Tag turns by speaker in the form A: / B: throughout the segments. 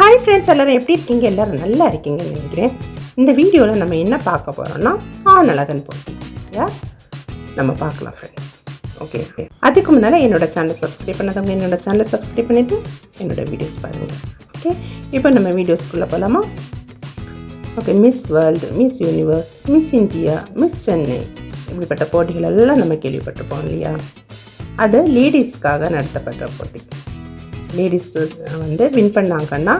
A: Hi friends எல்லோரும் எப்படி இருக்கீங்க? எல்லோரும் நல்லா இருக்கீங்கன்னு நினைக்கிறேன். இந்த வீடியோவில் நம்ம என்ன பார்க்க போகிறோம்னா ஆணழகன் போட்டி. யா நம்ம பார்க்கலாம் ஃப்ரெண்ட்ஸ் ஓகே ஓகே அதுக்கு முன்னால் என்னோட சேனலை சப்ஸ்கிரைப் பண்ணாதவங்க என்னோடய சேனலை சப்ஸ்கிரைப் பண்ணிவிட்டு என்னோட வீடியோஸ் பாருங்கள் ஓகே இப்போ நம்ம வீடியோஸ்குள்ளே போகலாமா okay miss world miss universe miss India miss Chennai இப்படிப்பட்ட போட்டிகள் எல்லாம் நம்ம கேள்விப்பட்டிருப்போம் இல்லையா? அது லேடிஸ்க்காக நடத்தப்பட்ட போட்டி. லேடிஸ் வந்து வின் பண்ணாங்கன்னா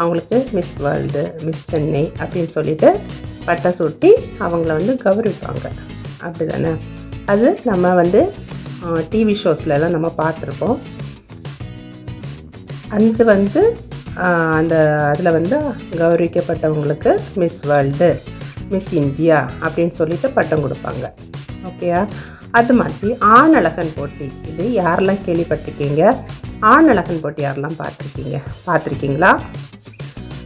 A: அவங்களுக்கு மிஸ் வேர்ல்டு மிஸ் சென்னை அப்படின்னு சொல்லிட்டு பட்டை சுட்டி அவங்கள வந்து கௌரவிப்பாங்க. அப்படி தானே அது நம்ம வந்து டிவி ஷோஸ்லலாம் நம்ம பார்த்துருப்போம். அது வந்து அந்த அதில் வந்து கௌரவிக்கப்பட்டவங்களுக்கு மிஸ் வேர்ல்டு மிஸ் இந்தியா அப்படின்னு சொல்லிட்டு பட்டம் கொடுப்பாங்க. ஓகேயா அது மாதிரி ஆணழகன் போட்டி. இது யாரெல்லாம் கேள்விப்பட்டிருக்கீங்க? ஆணழகன் போட்டியாரெலாம் பார்த்துருக்கீங்க. பார்த்துருக்கீங்களா?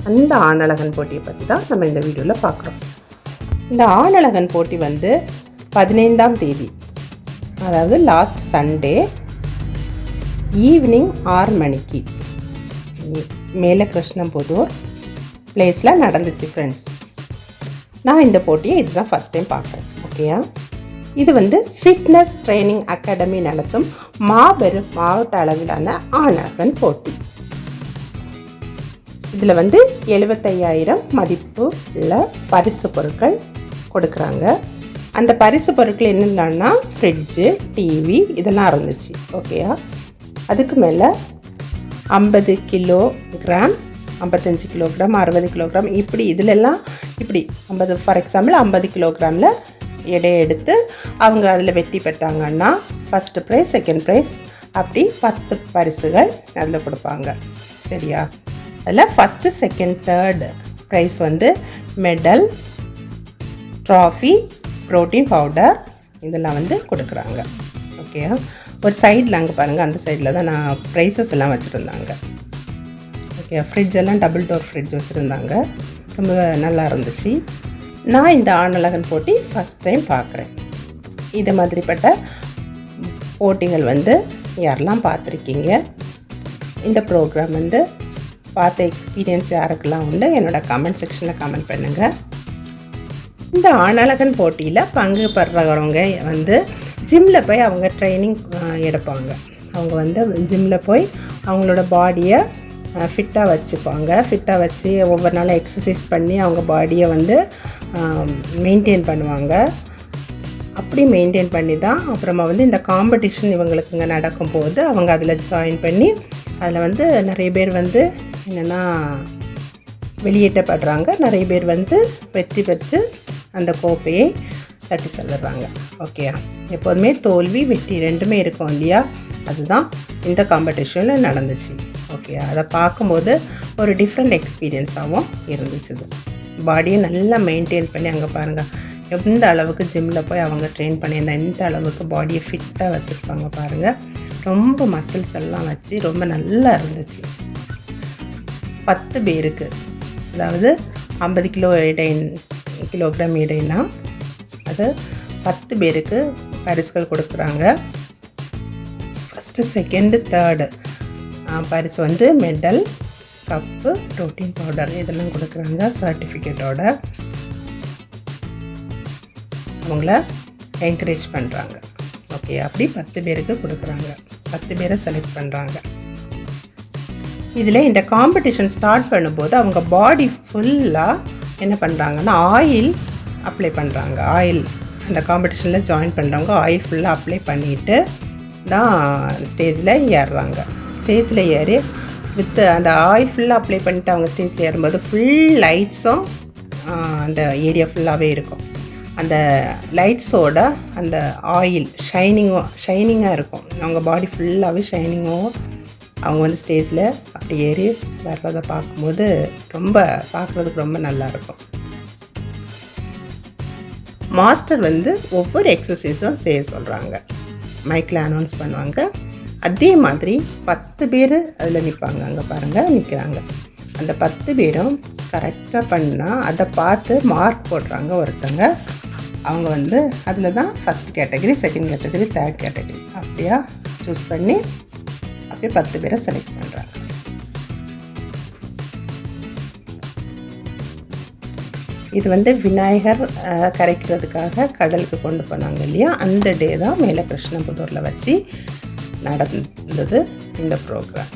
A: அந்த ஆணழகன் போட்டியை பற்றி தான் நம்ம இந்த வீடியோவில் பார்க்குறோம். இந்த ஆணழகன் போட்டி வந்து பதினைந்தாம் தேதி அதாவது லாஸ்ட் சண்டே ஈவினிங் ஆறு மணிக்கு. மேலே கிருஷ்ணபுதூர் பிளேஸில் நடந்துச்சு ஃப்ரெண்ட்ஸ் நான் இந்த போட்டியை இதுதான் ஃபஸ்ட் டைம் பார்க்குறேன். ஓகேயா இது வந்து ஃபிட்னஸ் ட்ரைனிங் அகாடமி நடத்தும் மாபெரும் மாவட்ட அளவிலான ஆணழகன் போட்டி. இதில் வந்து எழுபத்தையாயிரம் மதிப்பு உள்ள பரிசு பொருட்கள் கொடுக்குறாங்க. அந்த பரிசு பொருட்கள் என்னென்னா ஃப்ரிட்ஜு டிவி இதெல்லாம் இருந்துச்சு ஓகேயா அதுக்கு மேலே ஐம்பது கிலோ கிராம் ஐம்பத்தஞ்சு கிலோகிராம் அறுபது கிலோகிராம் இப்படி இதிலெல்லாம் இப்படி ஐம்பது ஃபார் எக்ஸாம்பிள் ஐம்பது கிலோகிராமில் எடையை எடுத்து அவங்க அதில் வெற்றி பெற்றாங்கன்னா ஃபஸ்ட்டு ப்ரைஸ் செகண்ட் ப்ரைஸ் அப்படி பத்து பரிசுகள் அதில் கொடுப்பாங்க. சரியா? அதில் ஃபஸ்ட்டு செகண்ட் தேர்டு ப்ரைஸ் வந்து மெடல் ட்ராஃபி ப்ரோட்டீன் பவுடர் இதெல்லாம் வந்து கொடுக்குறாங்க. ஓகே ஒரு சைடில் அங்கே பாருங்கள் அந்த சைடில் தான் நான் ப்ரைஸஸ் எல்லாம் வச்சுருந்தாங்க. ஓகே ஃப்ரிட்ஜ் எல்லாம் டபுள் டோர் ஃப்ரிட்ஜ் வச்சுருந்தாங்க. ரொம்ப நல்லா இருந்துச்சு. நான் இந்த ஆணழகன் போட்டி ஃபஸ்ட் டைம் பார்க்குறேன். இது மாதிரிப்பட்ட போட்டிகள் வந்து யாரெல்லாம் பார்த்துருக்கீங்க? இந்த ப்ரோக்ராம் வந்து பார்த்த எக்ஸ்பீரியன்ஸ் யாருக்கெல்லாம் உண்டு? என்னோடய கமெண்ட் செக்ஷனில் கமெண்ட் பண்ணுங்கள் இந்த ஆணழகன் போட்டியில் பங்கு பெறுறவங்க வந்து ஜிம்மில் போய் அவங்க ட்ரைனிங் எடுப்பாங்க. அவங்க வந்து ஜிம்மில் போய் அவங்களோட பாடியை ஃபிட்டாக வச்சுப்பாங்க. ஃபிட்டாக வச்சு ஒவ்வொரு நாளும் எக்ஸசைஸ் பண்ணி அவங்க பாடியை வந்து மெயின்டைன் பண்ணுவாங்க. அப்படி மெயின்டைன் பண்ணி தான் அப்புறமா வந்து இந்த காம்படிஷன் இவங்களுக்கு இங்கே நடக்கும்போது அவங்க அதில் ஜாயின் பண்ணி அதில் வந்து நிறைய பேர் வந்து என்னென்னா வெளியேற்றப்படுறாங்க. நிறைய பேர் வந்து வெற்றி பெற்று அந்த கோப்பையை தட்டி செல்லுறாங்க. ஓகேயா எப்போதுமே தோல்வி வெற்றி ரெண்டுமே இருக்கும் இல்லையா? அதுதான் இந்த காம்படிஷனில் நடந்துச்சு. ஓகே அதை பார்க்கும்போது ஒரு டிஃப்ரெண்ட் எக்ஸ்பீரியன்ஸாகவும் இருந்துச்சு பாடியை நல்லா மெயின்டைன் பண்ணி அங்கே பாருங்கள் எந்த அளவுக்கு ஜிம்மில் போய் அவங்க ட்ரெயின் பண்ணியிருந்தா எந்த அளவுக்கு பாடியை ஃபிட்டாக வச்சுருப்பாங்க பாருங்கள் ரொம்ப மசில்ஸ் எல்லாம் வச்சு ரொம்ப நல்லா இருந்துச்சு. பத்து பேருக்கு. அதாவது ஐம்பது கிலோ எடை கிலோகிராம் எடைனா அது பத்து பேருக்கு பரிசுகள் கொடுக்குறாங்க. ஃபஸ்ட்டு செகண்டு தேர்டு பரிசு வந்து மெடல் கப்பு ப்ரோட்டீன் பவுடர் இதெல்லாம் கொடுக்குறாங்க சர்டிஃபிகேட்டோட அவங்கள என்கரேஜ் பண்ணுறாங்க ஓகே அப்படி பத்து பேருக்கு கொடுக்குறாங்க. பத்து பேரை செலக்ட் பண்ணுறாங்க இதில் இந்த காம்படிஷன் ஸ்டார்ட் பண்ணும்போது அவங்க பாடி ஃபுல்லாக என்ன பண்ணுறாங்கன்னா ஆயில் அப்ளை பண்ணுறாங்க ஆயில் அந்த காம்படிஷனில் ஜாயின் பண்ணுறவங்க ஆயில் ஃபுல்லாக அப்ளை பண்ணிவிட்டு தான் ஸ்டேஜில் ஏறுறாங்க. ஸ்டேஜில் ஏறி வித் அந்த ஆயில் ஃபுல்லாக அப்ளை பண்ணிட்டு அவங்க ஸ்டேஜில் ஏறும்போது ஃபுல் லைட்ஸும் அந்த ஏரியா ஃபுல்லாகவே இருக்கும். அந்த லைட்ஸோட அந்த ஆயில் ஷைனிங்கும் ஷைனிங்காக இருக்கும். அவங்க பாடி ஃபுல்லாகவே ஷைனிங்கும் அவங்க வந்து ஸ்டேஜில் அப்படி ஏறி வர்றதை பார்க்கும்போது ரொம்ப பார்க்குறதுக்கு ரொம்ப நல்லாயிருக்கும் மாஸ்டர் வந்து ஒவ்வொரு எக்ஸசைஸும் செய்ய சொல்கிறாங்க மைக்கில் அனௌன்ஸ் பண்ணுவாங்க. அதே மாதிரி பத்து பேர் அதில் நிற்பாங்க அங்கே பாருங்கள் நிற்கிறாங்க அந்த பத்து பேரும் கரெக்டாக பண்ணால் அதை பார்த்து மார்க் போடுறாங்க ஒருத்தங்க. அவங்க வந்து அதில் தான் first category second category third category அப்படியா? சூஸ் பண்ணி அப்படியே பத்து பேரை செலக்ட் பண்ணுறாங்க இது வந்து விநாயகர் கரைக்கிறதுக்காக கடலுக்கு கொண்டு போனாங்க இல்லையா? அந்த டே தான் மேலே கிருஷ்ணபுதூரில் வச்சு நடந்தது இந்த ப்ரோக்ராம்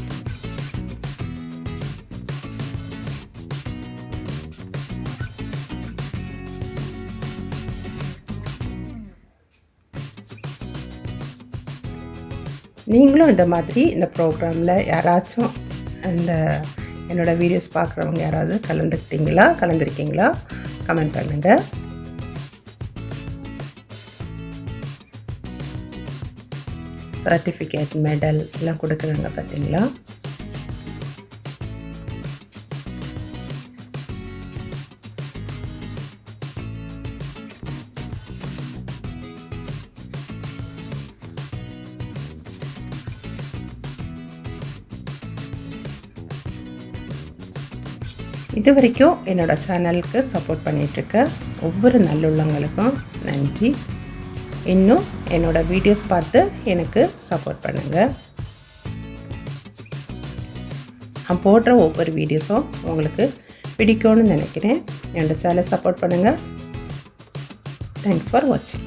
A: நீங்களும் இந்த மாதிரி இந்த ப்ரோக்ராமில் யாராச்சும் இந்த என்னோடய வீடியோஸ் பார்க்குறவங்க யாராவது கலந்துக்கிட்டீங்களா? கலந்துருக்கீங்களா? கமெண்ட் பண்ணுங்கள் சர்டிஃபிகேட் மெடல் எல்லாம் கொடுக்குறாங்க பார்த்தீங்களா? இது வரைக்கும் என்னோடய சேனலுக்கு சப்போர்ட் பண்ணிகிட்ருக்க ஒவ்வொரு நல்லுள்ளவங்களுக்கும் நன்றி. இன்னும் என்னோடய வீடியோஸ் பார்த்து எனக்கு சப்போர்ட் பண்ணுங்கள் நான் போடுற ஒவ்வொரு வீடியோஸும் உங்களுக்கு பிடிக்கும்னு நினைக்கிறேன். என்னோடய சேனலை சப்போர்ட் பண்ணுங்கள் தேங்க்ஸ் ஃபார் வாட்சிங்